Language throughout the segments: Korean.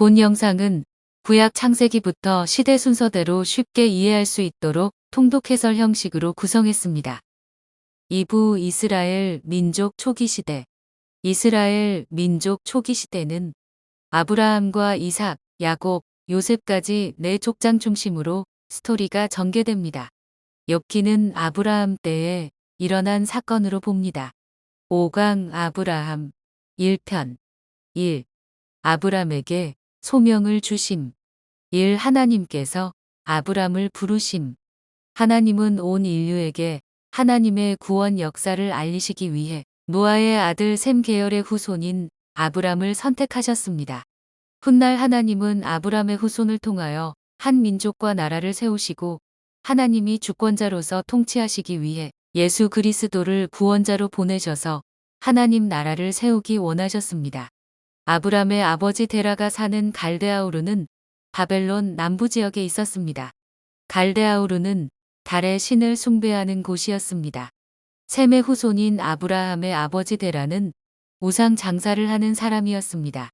본 영상은 구약 창세기부터 시대 순서대로 쉽게 이해할 수 있도록 통독 해설 형식으로 구성했습니다. 2부 이스라엘 민족 초기 시대 이스라엘 민족 초기 시대는 아브라함과 이삭, 야곱, 요셉까지 네 족장 중심으로 스토리가 전개됩니다. 엽기는 아브라함 때에 일어난 사건으로 봅니다. 5강 아브라함 1편 1. 아브람에게 소명을 주심 1. 하나님께서 아브람을 부르심 하나님은 온 인류에게 하나님의 구원 역사를 알리시기 위해 노아의 아들 셈 계열의 후손인 아브람을 선택하셨습니다. 훗날 하나님은 아브람의 후손을 통하여 한 민족과 나라를 세우시고 하나님이 주권자로서 통치하시기 위해 예수 그리스도를 구원자로 보내셔서 하나님 나라를 세우기 원하셨습니다. 아브람의 아버지 데라가 사는 갈데아우르는 바벨론 남부 지역에 있었습니다. 갈데아우르는 달의 신을 숭배하는 곳이었습니다. 셈의 후손인 아브라함의 아버지 데라는 우상 장사를 하는 사람이었습니다.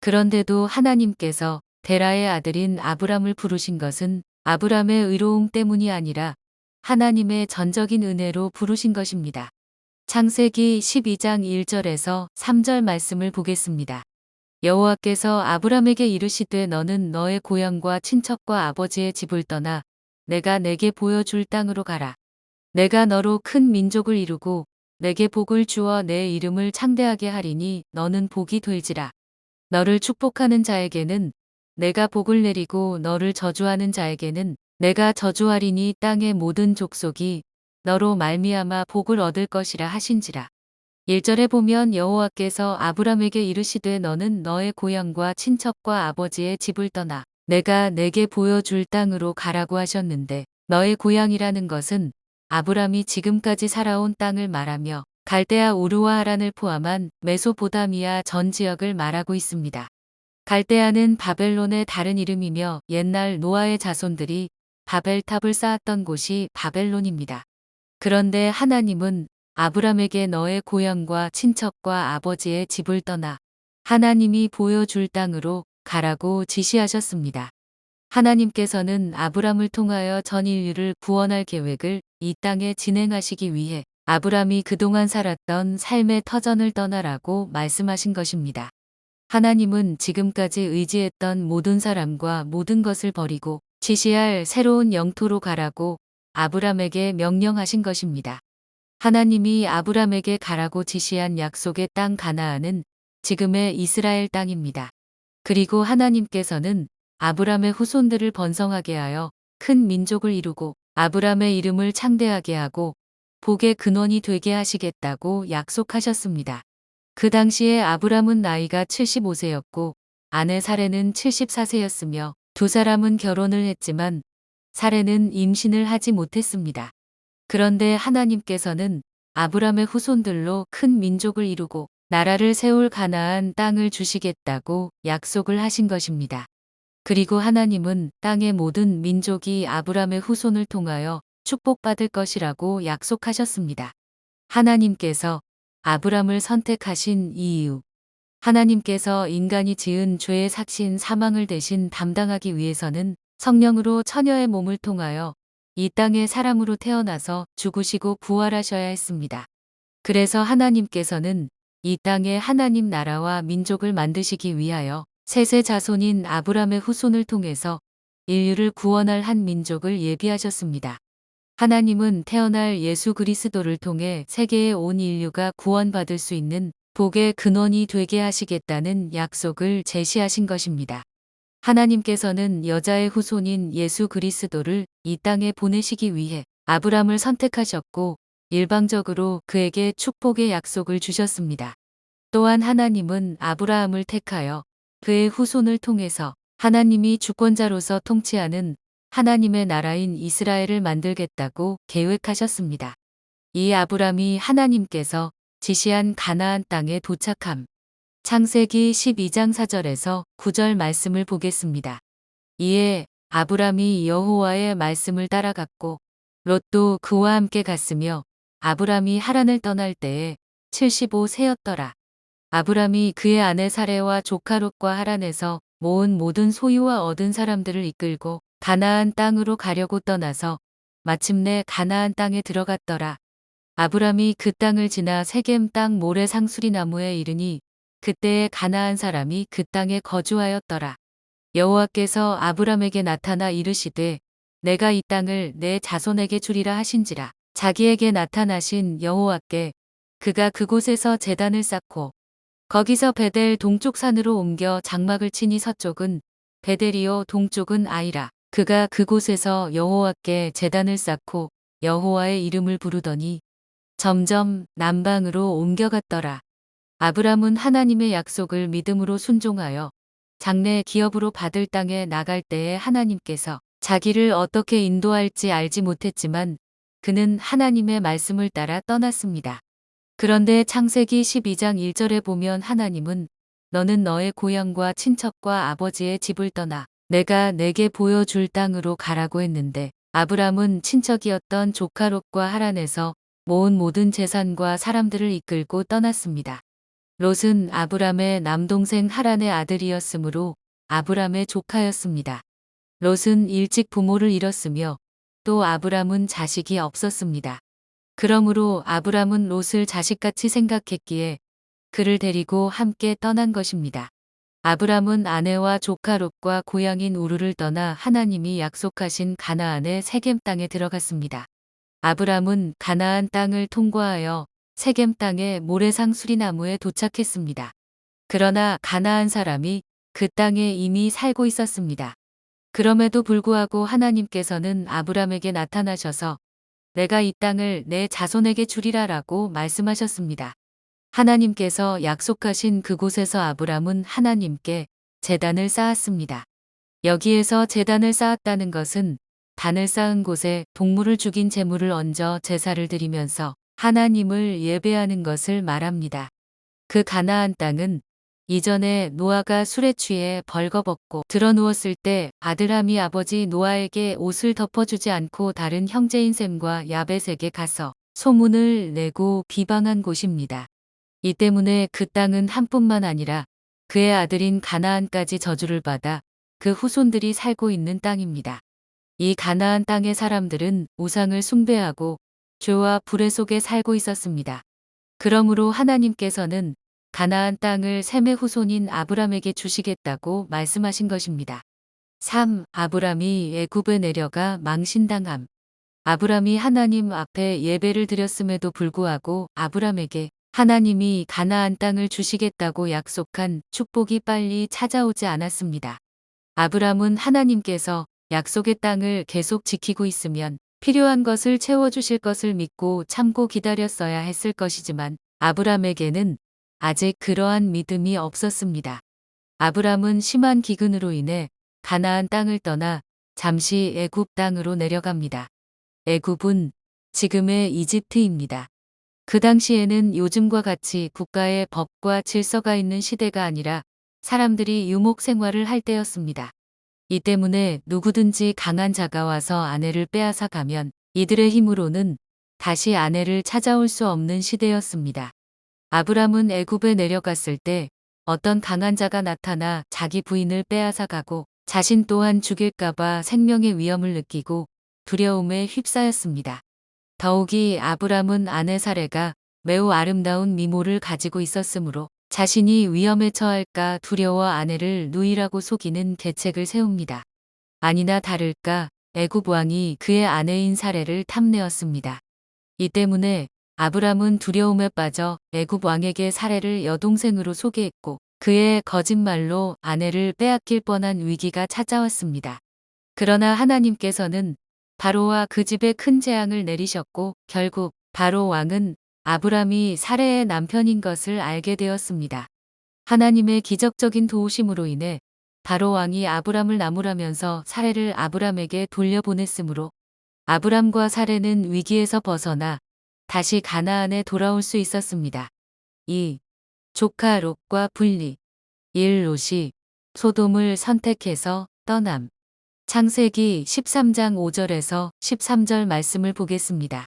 그런데도 하나님께서 데라의 아들인 아브람을 부르신 것은 아브람의 의로움 때문이 아니라 하나님의 전적인 은혜로 부르신 것입니다. 창세기 12장 1절에서 3절 말씀을 보겠습니다. 여호와께서 아브람에게 이르시되 너는 너의 고향과 친척과 아버지의 집을 떠나 내가 내게 보여줄 땅으로 가라. 내가 너로 큰 민족을 이루고 내게 복을 주어 내 이름을 창대하게 하리니 너는 복이 될지라. 너를 축복하는 자에게는 내가 복을 내리고 너를 저주하는 자에게는 내가 저주하리니 땅의 모든 족속이 너로 말미암아 복을 얻을 것이라 하신지라. 1절에 보면 여호와께서 아브람에게 이르시되 너는 너의 고향과 친척과 아버지의 집을 떠나 내가 내게 보여줄 땅으로 가라고 하셨는데 너의 고향이라는 것은 아브람이 지금까지 살아온 땅을 말하며 갈대아 우르와 하란을 포함한 메소포다미아 전 지역을 말하고 있습니다. 갈대아는 바벨론의 다른 이름이며 옛날 노아의 자손들이 바벨탑을 쌓았던 곳이 바벨론입니다. 그런데 하나님은 아브람에게 너의 고향과 친척과 아버지의 집을 떠나 하나님이 보여줄 땅으로 가라고 지시하셨습니다. 하나님께서는 아브람을 통하여 전 인류를 구원할 계획을 이 땅에 진행하시기 위해 아브람이 그동안 살았던 삶의 터전을 떠나라고 말씀하신 것입니다. 하나님은 지금까지 의지했던 모든 사람과 모든 것을 버리고 지시할 새로운 영토로 가라고 아브람에게 명령하신 것입니다. 하나님이 아브람에게 가라고 지시한 약속의 땅 가나안은 지금의 이스라엘 땅입니다. 그리고 하나님께서는 아브람의 후손들을 번성하게 하여 큰 민족을 이루고 아브람의 이름을 창대하게 하고 복의 근원이 되게 하시겠다고 약속하셨습니다. 그 당시에 아브람은 나이가 75세였고 아내 사례는 74세였으며 두 사람은 결혼을 했지만 사례는 임신을 하지 못했습니다. 그런데 하나님께서는 아브람의 후손들로 큰 민족을 이루고 나라를 세울 가나안 땅을 주시겠다고 약속을 하신 것입니다. 그리고 하나님은 땅의 모든 민족이 아브람의 후손을 통하여 축복받을 것이라고 약속하셨습니다. 하나님께서 아브람을 선택하신 이유 하나님께서 인간이 지은 죄의 삭신 사망을 대신 담당하기 위해서는 성령으로 처녀의 몸을 통하여 이 땅에 사람으로 태어나서 죽으시고 부활하셔야 했습니다. 그래서 하나님께서는 이 땅에 하나님 나라와 민족을 만드시기 위하여 셋의 자손인 아브람의 후손을 통해서 인류를 구원할 한 민족을 예비하셨습니다. 하나님은 태어날 예수 그리스도를 통해 세계의 온 인류가 구원받을 수 있는 복의 근원이 되게 하시겠다는 약속을 제시하신 것입니다. 하나님께서는 여자의 후손인 예수 그리스도를 이 땅에 보내시기 위해 아브람을 선택하셨고 일방적으로 그에게 축복의 약속을 주셨습니다. 또한 하나님은 아브라함을 택하여 그의 후손을 통해서 하나님이 주권자로서 통치하는 하나님의 나라인 이스라엘을 만들겠다고 계획하셨습니다. 이 아브람이 하나님께서 지시한 가나안 땅에 도착함. 창세기 12장 4절에서 9절 말씀을 보겠습니다. 이에 아브람이 여호와의 말씀을 따라갔고 롯도 그와 함께 갔으며 아브람이 하란을 떠날 때에 75세였더라. 아브람이 그의 아내 사레와 조카 롯과 하란에서 모은 모든 소유와 얻은 사람들을 이끌고 가나안 땅으로 가려고 떠나서 마침내 가나안 땅에 들어갔더라. 아브람이 그 땅을 지나 세겜 땅 모래 상수리 나무에 이르니 그때에 가나안 사람이 그 땅에 거주하였더라. 여호와께서 아브람에게 나타나 이르시되 내가 이 땅을 내 자손에게 주리라 하신지라 자기에게 나타나신 여호와께 그가 그곳에서 제단을 쌓고 거기서 베델 동쪽 산으로 옮겨 장막을 치니 서쪽은 베델이요 동쪽은 아이라 그가 그곳에서 여호와께 제단을 쌓고 여호와의 이름을 부르더니 점점 남방으로 옮겨갔더라. 아브람은 하나님의 약속을 믿음으로 순종하여 장래 기업으로 받을 땅에 나갈 때에 하나님께서 자기를 어떻게 인도할지 알지 못했지만 그는 하나님의 말씀을 따라 떠났습니다. 그런데 창세기 12장 1절에 보면 하나님은 너는 너의 고향과 친척과 아버지의 집을 떠나 내가 내게 보여줄 땅으로 가라고 했는데 아브람은 친척이었던 조카 롯과 하란에서 모은 모든 재산과 사람들을 이끌고 떠났습니다. 롯은 아브람의 남동생 하란의 아들이었으므로 아브람의 조카였습니다. 롯은 일찍 부모를 잃었으며 또 아브람은 자식이 없었습니다. 그러므로 아브람은 롯을 자식같이 생각했기에 그를 데리고 함께 떠난 것입니다. 아브람은 아내와 조카 롯과 고향인 우르를 떠나 하나님이 약속하신 가나안의 세겜 땅에 들어갔습니다. 아브람은 가나안 땅을 통과하여 세겜 땅의 모래상 수리나무에 도착했습니다. 그러나 가나안 사람이 그 땅에 이미 살고 있었습니다. 그럼에도 불구하고 하나님께서는 아브람에게 나타나셔서 내가 이 땅을 내 자손에게 주리라라고 말씀하셨습니다. 하나님께서 약속하신 그곳에서 아브람은 하나님께 재단을 쌓았습니다. 여기에서 재단을 쌓았다는 것은 단을 쌓은 곳에 동물을 죽인 제물을 얹어 제사를 드리면서 하나님을 예배하는 것을 말합니다. 그 가나안 땅은 이전에 노아가 술에 취해 벌거벗고 드러누웠을 때 아들함이 아버지 노아에게 옷을 덮어주지 않고 다른 형제인 셈과 야벳에게 가서 소문을 내고 비방한 곳입니다. 이 때문에 그 땅은 한뿐만 아니라 그의 아들인 가나안까지 저주를 받아 그 후손들이 살고 있는 땅입니다. 이 가나안 땅의 사람들은 우상을 숭배하고 죄와 불의 속에 살고 있었습니다. 그러므로 하나님께서는 가나안 땅을 셈의 후손인 아브람에게 주시겠다고 말씀하신 것입니다. 3. 아브람이 애굽에 내려가 망신당함. 아브람이 하나님 앞에 예배를 드렸음에도 불구하고 아브람에게 하나님이 가나안 땅을 주시겠다고 약속한 축복이 빨리 찾아오지 않았습니다. 아브람은 하나님께서 약속의 땅을 계속 지키고 있으면 필요한 것을 채워주실 것을 믿고 참고 기다렸어야 했을 것이지만 아브람에게는 아직 그러한 믿음이 없었습니다. 아브람은 심한 기근으로 인해 가나안 땅을 떠나 잠시 애굽 땅으로 내려갑니다. 애굽은 지금의 이집트입니다. 그 당시에는 요즘과 같이 국가의 법과 질서가 있는 시대가 아니라 사람들이 유목 생활을 할 때였습니다. 이 때문에 누구든지 강한 자가 와서 아내를 빼앗아 가면 이들의 힘으로는 다시 아내를 찾아올 수 없는 시대였습니다. 아브람은 애굽에 내려갔을 때 어떤 강한 자가 나타나 자기 부인을 빼앗아 가고 자신 또한 죽일까봐 생명의 위험을 느끼고 두려움에 휩싸였습니다. 더욱이 아브람은 아내 사례가 매우 아름다운 미모를 가지고 있었으므로 자신이 위험에 처할까 두려워 아내를 누이라고 속이는 계책을 세웁니다. 아니나 다를까 애굽 왕이 그의 아내인 사례를 탐내었습니다. 이 때문에 아브람은 두려움에 빠져 애굽 왕에게 사례를 여동생으로 소개했고 그의 거짓말로 아내를 빼앗길 뻔한 위기가 찾아왔습니다. 그러나 하나님께서는 바로와 그 집에 큰 재앙을 내리셨고 결국 바로 왕은 아브람이 사례의 남편인 것을 알게 되었습니다. 하나님의 기적적인 도우심으로 인해 바로 왕이 아브람을 나무라면서 사례를 아브람에게 돌려보냈으므로 아브람과 사례는 위기에서 벗어나 다시 가나안에 돌아올 수 있었습니다. 2. 조카 롯과 분리 1. 롯이 소돔을 선택해서 떠남 창세기 13장 5절에서 13절 말씀을 보겠습니다.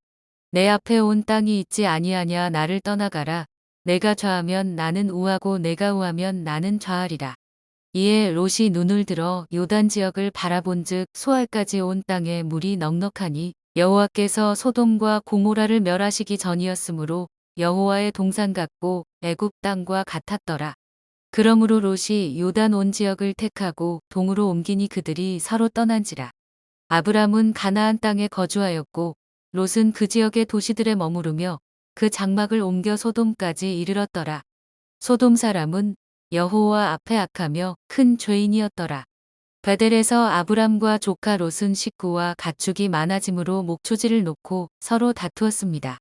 내 앞에 온 땅이 있지 아니하냐 나를 떠나가라. 내가 좌하면 나는 우하고 내가 우하면 나는 좌하리라. 이에 롯이 눈을 들어 요단 지역을 바라본즉 소알까지 온 땅에 물이 넉넉하니 여호와께서 소돔과 고모라를 멸하시기 전이었으므로 여호와의 동산 같고 애굽 땅과 같았더라. 그러므로 롯이 요단 온 지역을 택하고 동으로 옮기니 그들이 서로 떠난지라. 아브람은 가나안 땅에 거주하였고 롯은 그 지역의 도시들에 머무르며 그 장막을 옮겨 소돔까지 이르렀더라. 소돔 사람은 여호와 앞에 악하며 큰 죄인이었더라. 베델에서 아브람과 조카 롯은 식구와 가축이 많아짐으로 목초지를 놓고 서로 다투었습니다.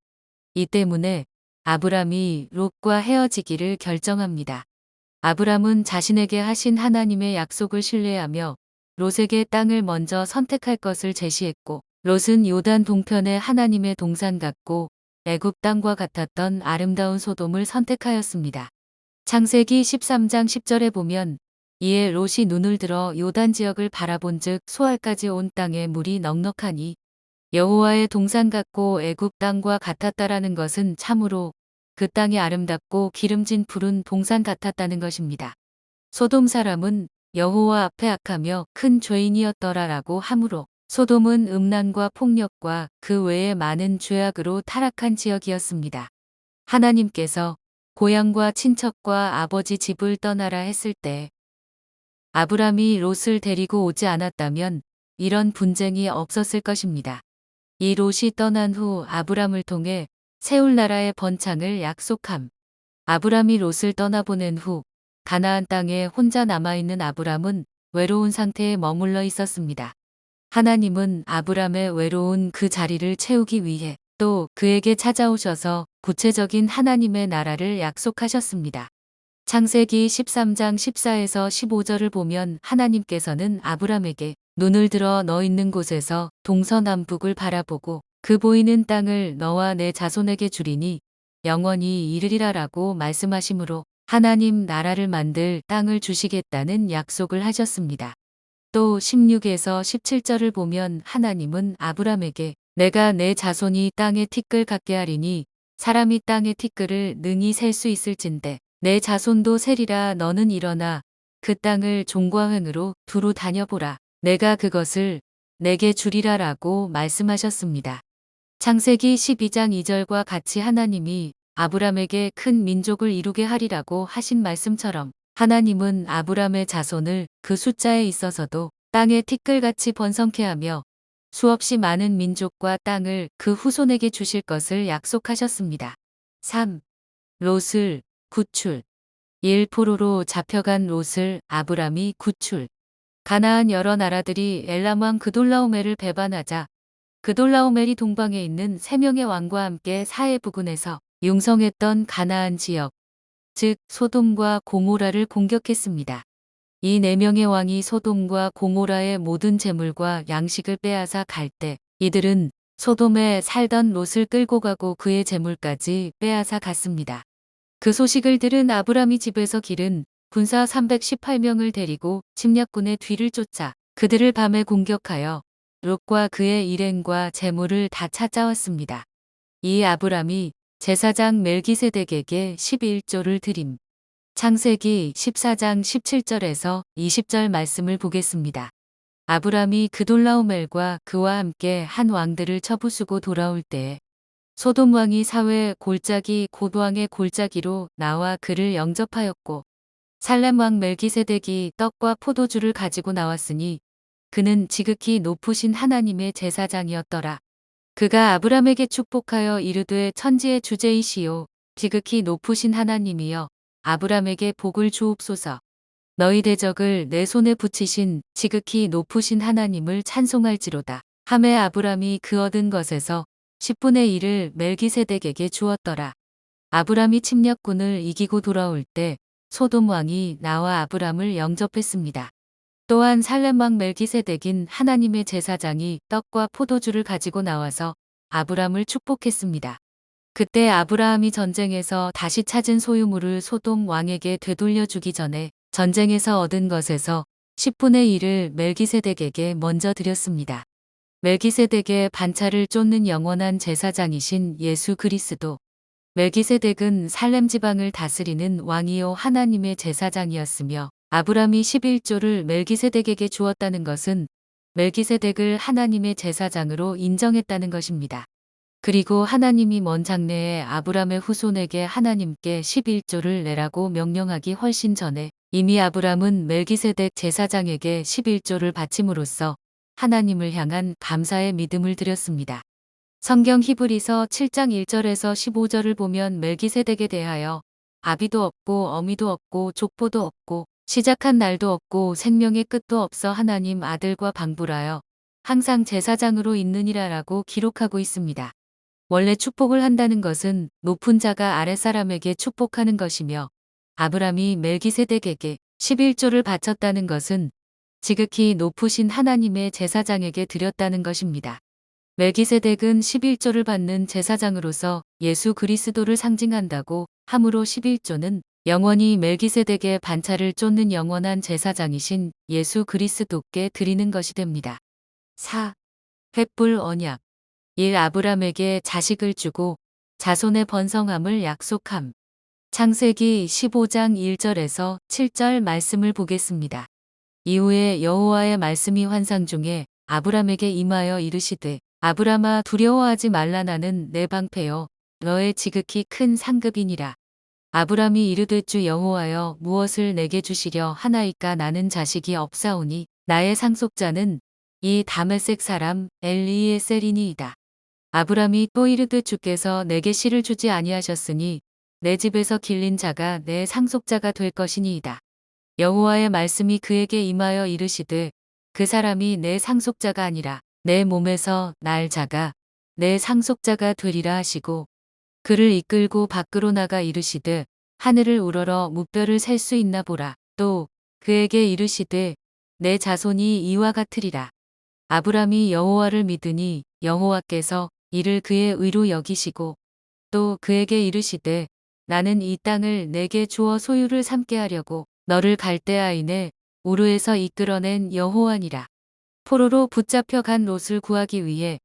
이 때문에 아브람이 롯과 헤어지기를 결정합니다. 아브람은 자신에게 하신 하나님의 약속을 신뢰하며 롯에게 땅을 먼저 선택할 것을 제시했고 롯은 요단 동편의 하나님의 동산 같고 애굽 땅과 같았던 아름다운 소돔을 선택하였습니다. 창세기 13장 10절에 보면 이에 롯이 눈을 들어 요단 지역을 바라본즉 소알까지 온 땅에 물이 넉넉하니 여호와의 동산 같고 애굽 땅과 같았다라는 것은 참으로 그 땅이 아름답고 기름진 푸른 동산 같았다는 것입니다. 소돔 사람은 여호와 앞에 악하며 큰 죄인이었더라라고 하므로 소돔은 음란과 폭력과 그 외에 많은 죄악으로 타락한 지역이었습니다. 하나님께서 고향과 친척과 아버지 집을 떠나라 했을 때 아브람이 롯을 데리고 오지 않았다면 이런 분쟁이 없었을 것입니다. 이 롯이 떠난 후 아브람을 통해 세울 나라의 번창을 약속함. 아브람이 롯을 떠나보낸 후 가나안 땅에 혼자 남아있는 아브람은 외로운 상태에 머물러 있었습니다. 하나님은 아브람의 외로운 그 자리를 채우기 위해 또 그에게 찾아오셔서 구체적인 하나님의 나라를 약속하셨습니다. 창세기 13장 14에서 15절을 보면 하나님께서는 아브람에게 눈을 들어 너 있는 곳에서 동서남북을 바라보고 그 보이는 땅을 너와 내 자손에게 주리니 영원히 이르리라라고 말씀하시므로 하나님 나라를 만들 땅을 주시겠다는 약속을 하셨습니다. 또 16에서 17절을 보면 하나님은 아브람에게 내가 내 자손이 땅의 티끌 같게 하리니 사람이 땅의 티끌을 능히 셀 수 있을진데 내 자손도 세리라 너는 일어나 그 땅을 종과 횡으로 두루 다녀보라. 내가 그것을 내게 주리라라고 말씀하셨습니다. 창세기 12장 2절과 같이 하나님이 아브람에게 큰 민족을 이루게 하리라고 하신 말씀처럼 하나님은 아브람의 자손을 그 숫자에 있어서도 땅의 티끌같이 번성케 하며 수없이 많은 민족과 땅을 그 후손에게 주실 것을 약속하셨습니다. 3. 롯을 구출 1. 포로로 잡혀간 롯을 아브람이 구출 가나안 여러 나라들이 엘람 왕 그돌라오멜을 배반하자 그돌라오멜이 동방에 있는 세 명의 왕과 함께 사해 부근에서 융성했던 가나안 지역, 즉 소돔과 고모라를 공격했습니다. 이 네 명의 왕이 소돔과 고모라의 모든 재물과 양식을 빼앗아 갈 때 이들은 소돔에 살던 롯을 끌고 가고 그의 재물까지 빼앗아 갔습니다. 그 소식을 들은 아브라미 집에서 기른 군사 318명을 데리고 침략군의 뒤를 쫓아 그들을 밤에 공격하여 롯과 그의 일행과 재물을 다 찾아왔습니다. 이 아브람이 제사장 멜기세덱에게 11조를 드림. 창세기 14장 17절에서 20절 말씀을 보겠습니다. 아브람이 그돌라오멜과 그와 함께 한 왕들을 쳐부수고 돌아올 때에 소돔 왕이 사회 골짜기 곧 왕의 골짜기로 나와 그를 영접하였고 살렘 왕 멜기세덱이 떡과 포도주를 가지고 나왔으니 그는 지극히 높으신 하나님의 제사장이었더라. 그가 아브람에게 축복하여 이르되 천지의 주제이시요 지극히 높으신 하나님이여 아브람에게 복을 주옵소서. 너희 대적을 내 손에 붙이신 지극히 높으신 하나님을 찬송할지로다. 함에 아브람이 그 얻은 것에서 10분의 1을 멜기세덱에게 주었더라. 아브람이 침략군을 이기고 돌아올 때 소돔 왕이 나와 아브람을 영접했습니다. 또한 살렘왕 멜기세덱인 하나님의 제사장이 떡과 포도주를 가지고 나와서 아브람을 축복했습니다. 그때 아브라함이 전쟁에서 다시 찾은 소유물을 소돔 왕에게 되돌려 주기 전에 전쟁에서 얻은 것에서 10분의 1을 멜기세덱에게 먼저 드렸습니다. 멜기세덱의 반차를 쫓는 영원한 제사장이신 예수 그리스도. 멜기세덱은 살렘 지방을 다스리는 왕이요 하나님의 제사장이었으며 아브람이 11조를 멜기세덱에게 주었다는 것은 멜기세덱을 하나님의 제사장으로 인정했다는 것입니다. 그리고 하나님이 먼 장래에 아브람의 후손에게 하나님께 11조를 내라고 명령하기 훨씬 전에 이미 아브람은 멜기세덱 제사장에게 11조를 바침으로써 하나님을 향한 감사의 믿음을 드렸습니다. 성경 히브리서 7장 1절에서 15절을 보면 멜기세덱에 대하여 아비도 없고 어미도 없고 족보도 없고 시작한 날도 없고 생명의 끝도 없어 하나님 아들과 방불하여 항상 제사장으로 있느니라라고 기록하고 있습니다. 원래 축복을 한다는 것은 높은 자가 아랫사람에게 축복하는 것이며 아브람이 멜기세덱에게 11조를 바쳤다는 것은 지극히 높으신 하나님의 제사장에게 드렸다는 것입니다. 멜기세덱은 11조를 받는 제사장으로서 예수 그리스도를 상징한다고 하므로 11조는 영원히 멜기세덱의 반차를 쫓는 영원한 제사장이신 예수 그리스도께 드리는 것이 됩니다. 4. 횃불 언약 1. 아브람에게 자식을 주고 자손의 번성함을 약속함. 창세기 15장 1절에서 7절 말씀을 보겠습니다. 이후에 여호와의 말씀이 환상 중에 아브람에게 임하여 이르시되 아브람아 두려워하지 말라 나는 내 방패여 너의 지극히 큰 상급이니라. 아브람이 이르되 주 여호와여 무엇을 내게 주시려 하나이까 나는 자식이 없사오니 나의 상속자는 이 다메섹 사람 엘리에셀이니이다. 아브람이 또 이르되 주께서 내게 씨를 주지 아니하셨으니 내 집에서 길린 자가 내 상속자가 될 것이니이다. 여호와의 말씀이 그에게 임하여 이르시되 그 사람이 내 상속자가 아니라 내 몸에서 날 자가 내 상속자가 되리라 하시고 그를 이끌고 밖으로 나가 이르시되 하늘을 우러러 무뼈를 셀 수 있나 보라. 또 그에게 이르시되 내 자손이 이와 같으리라. 아브람이 여호와를 믿으니 여호와께서 이를 그의 의로 여기시고 또 그에게 이르시되 나는 이 땅을 내게 주어 소유를 삼게 하려고 너를 갈대아인의 우르에서 이끌어낸 여호와니라. 포로로 붙잡혀 간 롯을 구하기 위해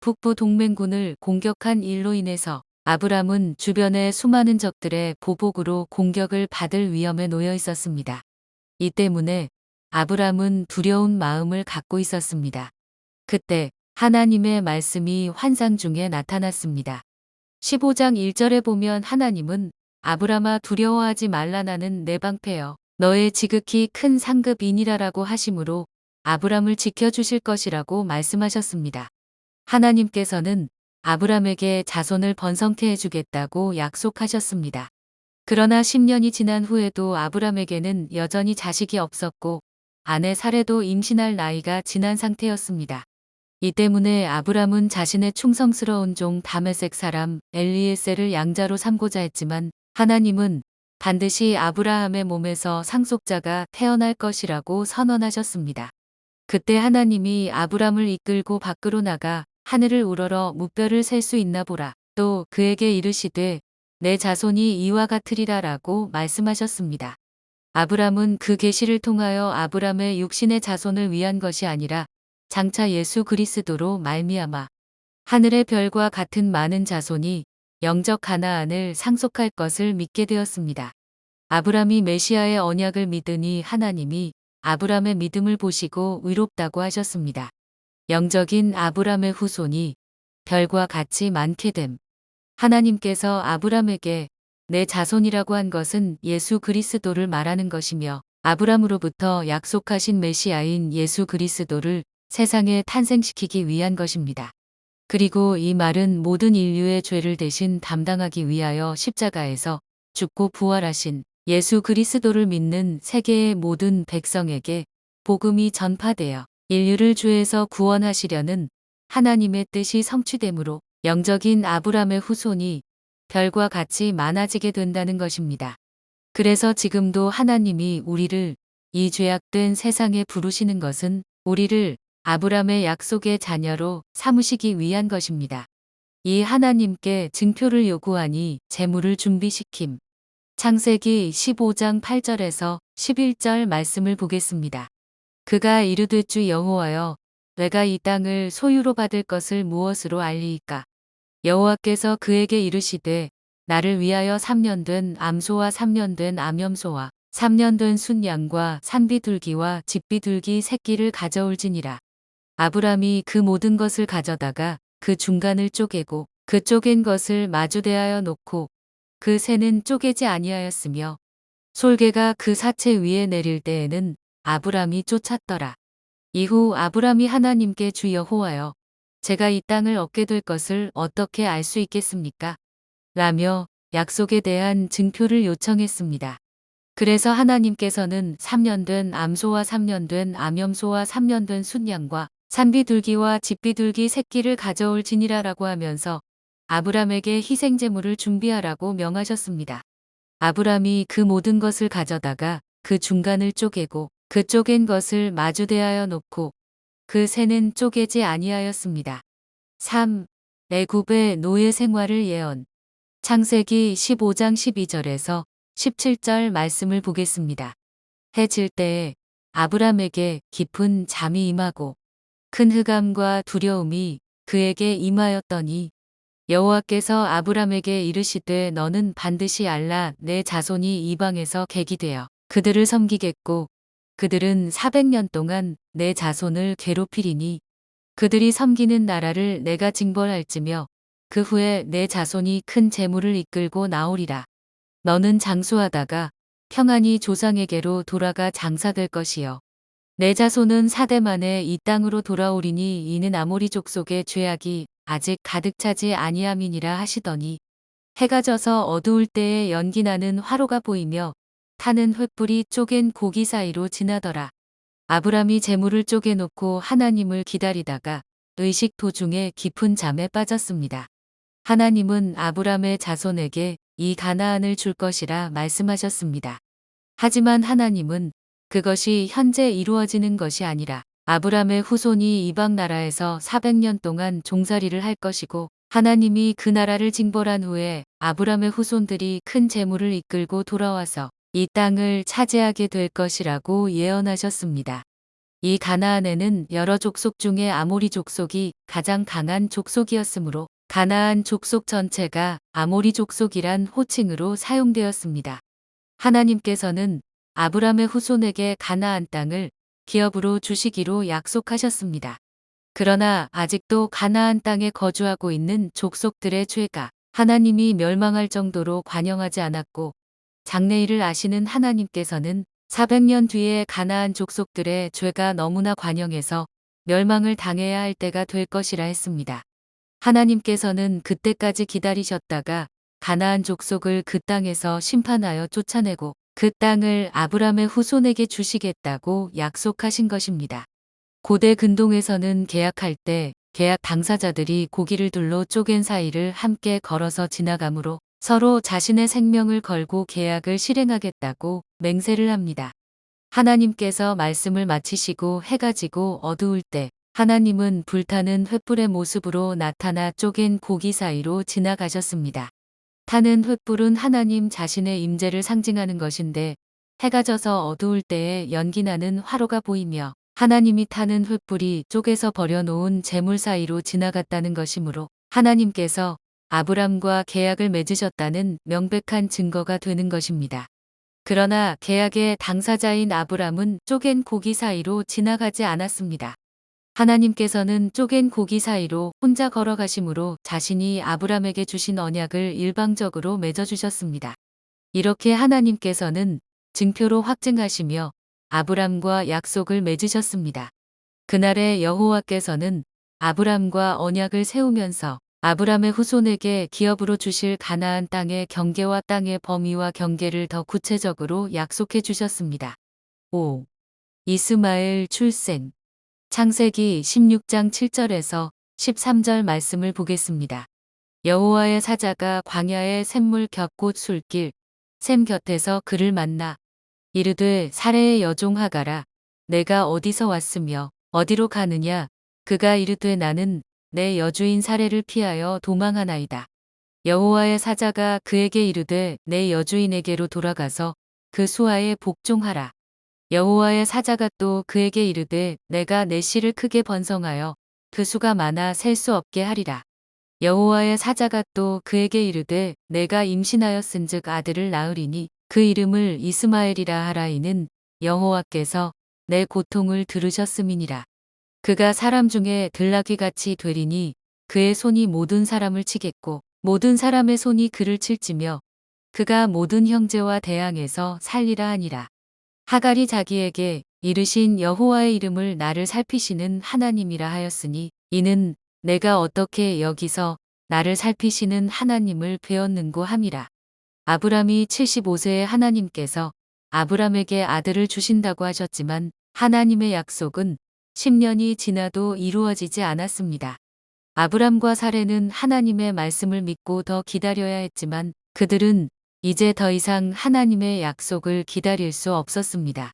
북부 동맹군을 공격한 일로 인해서 아브람은 주변의 수많은 적들의 보복으로 공격을 받을 위험에 놓여 있었습니다. 이 때문에 아브람은 두려운 마음을 갖고 있었습니다. 그때 하나님의 말씀이 환상 중에 나타났습니다. 15장 1절에 보면 하나님은 아브라마 두려워하지 말라 나는 내 방패여 너의 지극히 큰 상급이니라라고 하심으로 아브람을 지켜주실 것이라고 말씀하셨습니다. 하나님께서는 아브람에게 자손을 번성케 해주겠다고 약속하셨습니다. 그러나 10년이 지난 후에도 아브람에게는 여전히 자식이 없었고 아내 사례도 임신할 나이가 지난 상태였습니다. 이 때문에 아브람은 자신의 충성스러운 종 다메섹 사람 엘리에셀을 양자로 삼고자 했지만 하나님은 반드시 아브라함의 몸에서 상속자가 태어날 것이라고 선언하셨습니다. 그때 하나님이 아브람을 이끌고 밖으로 나가 하늘을 우러러 무뼈를 셀 수 있나 보라. 또 그에게 이르시되 내 자손이 이와 같으리라라고 말씀하셨습니다. 아브람은 그 계시를 통하여 아브람의 육신의 자손을 위한 것이 아니라 장차 예수 그리스도로 말미암아 하늘의 별과 같은 많은 자손이 영적 가나안을 상속할 것을 믿게 되었습니다. 아브람이 메시아의 언약을 믿으니 하나님이 아브람의 믿음을 보시고 의롭다고 하셨습니다. 영적인 아브람의 후손이 별과 같이 많게 됨. 하나님께서 아브람에게 내 자손이라고 한 것은 예수 그리스도를 말하는 것이며 아브람으로부터 약속하신 메시아인 예수 그리스도를 세상에 탄생시키기 위한 것입니다. 그리고 이 말은 모든 인류의 죄를 대신 담당하기 위하여 십자가에서 죽고 부활하신 예수 그리스도를 믿는 세계의 모든 백성에게 복음이 전파되어 인류를 죄에서 구원하시려는 하나님의 뜻이 성취되므로 영적인 아브람의 후손이 별과 같이 많아지게 된다는 것입니다. 그래서 지금도 하나님이 우리를 이 죄악된 세상에 부르시는 것은 우리를 아브람의 약속의 자녀로 삼으시기 위한 것입니다. 이 하나님께 증표를 요구하니 재물을 준비시킴. 창세기 15장 8절에서 11절 말씀을 보겠습니다. 그가 이르되 주 여호와여 내가 이 땅을 소유로 받을 것을 무엇으로 알리이까? 여호와께서 그에게 이르시되 나를 위하여 3년 된 암소와 3년 된 암염소와 3년 된 순양과 산비둘기와 집비둘기 새끼를 가져올지니라. 아브람이 그 모든 것을 가져다가 그 중간을 쪼개고 그 쪼갠 것을 마주 대하여 놓고 그 새는 쪼개지 아니하였으며 솔개가 그 사체 위에 내릴 때에는 아브람이 쫓았더라. 이후 아브람이 하나님께 주 여호와여 제가 이 땅을 얻게 될 것을 어떻게 알 수 있겠습니까? 라며 약속에 대한 증표를 요청했습니다. 그래서 하나님께서는 3년 된 암소와 3년 된 암염소와 3년 된 순양과 산비둘기와 집비둘기 새끼를 가져올 지니라라고 하면서 아브람에게 희생 제물을 준비하라고 명하셨습니다. 아브람이 그 모든 것을 가져다가 그 중간을 쪼개고 그 쪼갠 것을 마주 대하여 놓고 그 새는 쪼개지 아니하였습니다. 3. 애굽의 노예 생활을 예언 창세기 15장 12절에서 17절 말씀을 보겠습니다. 해질 때에 아브람에게 깊은 잠이 임하고 큰 흑암과 두려움이 그에게 임하였더니 여호와께서 아브람에게 이르시되 너는 반드시 알라 내 자손이 이방에서 객이 되어 그들을 섬기겠고 그들은 400년 동안 내 자손을 괴롭히리니 그들이 섬기는 나라를 내가 징벌할지며 그 후에 내 자손이 큰 재물을 이끌고 나오리라. 너는 장수하다가 평안히 조상에게로 돌아가 장사될 것이요. 내 자손은 사대 만에 이 땅으로 돌아오리니 이는 아모리 족 속의 죄악이 아직 가득 차지 아니함이니라 하시더니 해가 져서 어두울 때에 연기 나는 화로가 보이며 타는 횃불이 쪼갠 고기 사이로 지나더라. 아브람이 재물을 쪼개놓고 하나님을 기다리다가 의식 도중에 깊은 잠에 빠졌습니다. 하나님은 아브람의 자손에게 이 가나안을 줄 것이라 말씀하셨습니다. 하지만 하나님은 그것이 현재 이루어지는 것이 아니라 아브람의 후손이 이방 나라에서 400년 동안 종살이를 할 것이고 하나님이 그 나라를 징벌한 후에 아브람의 후손들이 큰 재물을 이끌고 돌아와서 이 땅을 차지하게 될 것이라고 예언하셨습니다. 이 가나안에는 여러 족속 중에 아모리 족속이 가장 강한 족속이었으므로 가나안 족속 전체가 아모리 족속이란 호칭으로 사용되었습니다. 하나님께서는 아브람의 후손에게 가나안 땅을 기업으로 주시기로 약속하셨습니다. 그러나 아직도 가나안 땅에 거주하고 있는 족속들의 죄가 하나님이 멸망할 정도로 관영하지 않았고 장래일을 아시는 하나님께서는 400년 뒤에 가나안 족속들의 죄가 너무나 관영해서 멸망을 당해야 할 때가 될 것이라 했습니다. 하나님께서는 그때까지 기다리셨다가 가나안 족속을 그 땅에서 심판하여 쫓아내고 그 땅을 아브람의 후손에게 주시겠다고 약속하신 것입니다. 고대 근동에서는 계약할 때 계약 당사자들이 고기를 둘로 쪼갠 사이를 함께 걸어서 지나가므로 서로 자신의 생명을 걸고 계약을 실행하겠다고 맹세를 합니다. 하나님께서 말씀을 마치시고 해가 지고 어두울 때 하나님은 불타는 횃불의 모습으로 나타나 쪼갠 고기 사이로 지나가셨습니다. 타는 횃불은 하나님 자신의 임재를 상징하는 것인데 해가 져서 어두울 때에 연기나는 화로가 보이며 하나님이 타는 횃불이 쪼개서 버려놓은 재물 사이로 지나갔다는 것이므로 하나님께서 아브람과 계약을 맺으셨다는 명백한 증거가 되는 것입니다. 그러나 계약의 당사자인 아브람은 쪼갠 고기 사이로 지나가지 않았습니다. 하나님께서는 쪼갠 고기 사이로 혼자 걸어가심으로 자신이 아브람에게 주신 언약을 일방적으로 맺어주셨습니다. 이렇게 하나님께서는 증표로 확증하시며 아브람과 약속을 맺으셨습니다. 그날에 여호와께서는 아브람과 언약을 세우면서 아브람의 후손에게 기업으로 주실 가나안 땅의 경계와 땅의 범위와 경계를 더 구체적으로 약속해 주셨습니다. 5. 이스마엘 출생 창세기 16장 7절에서 13절 말씀을 보겠습니다. 여호와의 사자가 광야의 샘물 곁곧 술길 샘 곁에서 그를 만나 이르되 사례의 여종 하가라 내가 어디서 왔으며 어디로 가느냐 그가 이르되 나는 내 여주인 사례를 피하여 도망하나이다. 여호와의 사자가 그에게 이르되 내 여주인에게로 돌아가서 그 수하에 복종하라. 여호와의 사자가 또 그에게 이르되 내가 내 씨를 크게 번성하여 그 수가 많아 셀 수 없게 하리라. 여호와의 사자가 또 그에게 이르되 내가 임신하였은즉 아들을 낳으리니 그 이름을 이스마엘이라 하라 이는 여호와께서 내 고통을 들으셨음이니라. 그가 사람 중에 들나귀 같이 되리니 그의 손이 모든 사람을 치겠고 모든 사람의 손이 그를 칠지며 그가 모든 형제와 대항해서 살리라 하니라. 하갈이 자기에게 이르신 여호와의 이름을 나를 살피시는 하나님이라 하였으니 이는 내가 어떻게 여기서 나를 살피시는 하나님을 배웠는고 함이라. 아브람이 75세에 하나님께서 아브람에게 아들을 주신다고 하셨지만 하나님의 약속은 10년이 지나도 이루어지지 않았습니다. 아브람과 사례는 하나님의 말씀을 믿고 더 기다려야 했지만 그들은 이제 더 이상 하나님의 약속을 기다릴 수 없었습니다.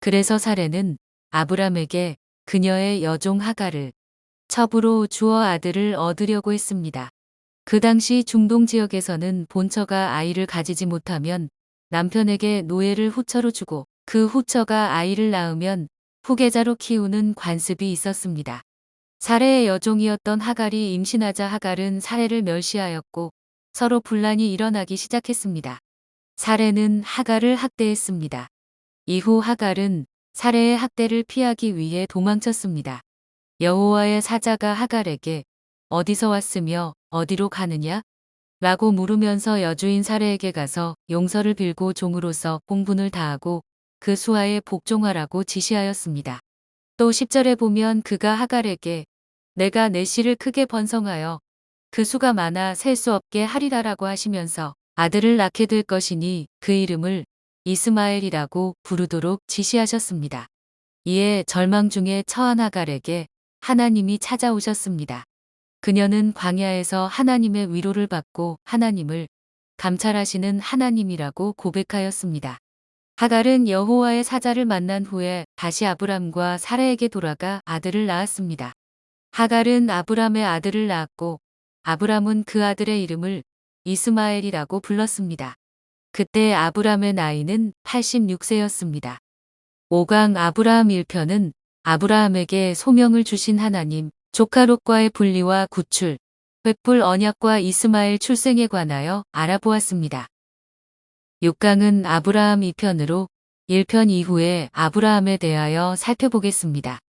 그래서 사례는 아브람에게 그녀의 여종 하가를 첩으로 주어 아들을 얻으려고 했습니다. 그 당시 중동 지역에서는 본처가 아이를 가지지 못하면 남편에게 노예를 후처로 주고 그 후처가 아이를 낳으면 후계자로 키우는 관습이 있었습니다. 사례의 여종이었던 하갈이 임신하자 하갈은 사례를 멸시하였고 서로 분란이 일어나기 시작했습니다. 사례는 하갈을 학대했습니다. 이후 하갈은 사례의 학대를 피하기 위해 도망쳤습니다. 여호와의 사자가 하갈에게 어디서 왔으며 어디로 가느냐? 라고 물으면서 여주인 사례에게 가서 용서를 빌고 종으로서 공분을 다하고 그 수하에 복종하라고 지시하였습니다. 또 10절에 보면 그가 하갈에게 내가 내 씨를 크게 번성하여 그 수가 많아 셀 수 없게 하리라라고 하시면서 아들을 낳게 될 것이니 그 이름을 이스마엘이라고 부르도록 지시하셨습니다. 이에 절망 중에 처한 하갈에게 하나님이 찾아오셨습니다. 그녀는 광야에서 하나님의 위로를 받고 하나님을 감찰하시는 하나님이라고 고백하였습니다. 하갈은 여호와의 사자를 만난 후에 다시 아브람과 사라에게 돌아가 아들을 낳았습니다. 하갈은 아브람의 아들을 낳았고 아브람은 그 아들의 이름을 이스마엘이라고 불렀습니다. 그때 아브람의 나이는 86세였습니다. 5강 아브라함 1편은 아브라함에게 소명을 주신 하나님, 조카 롯과의 분리와 구출, 횃불 언약과 이스마엘 출생에 관하여 알아보았습니다. 6강은 아브라함 2편으로 1편 이후에 아브라함에 대하여 살펴보겠습니다.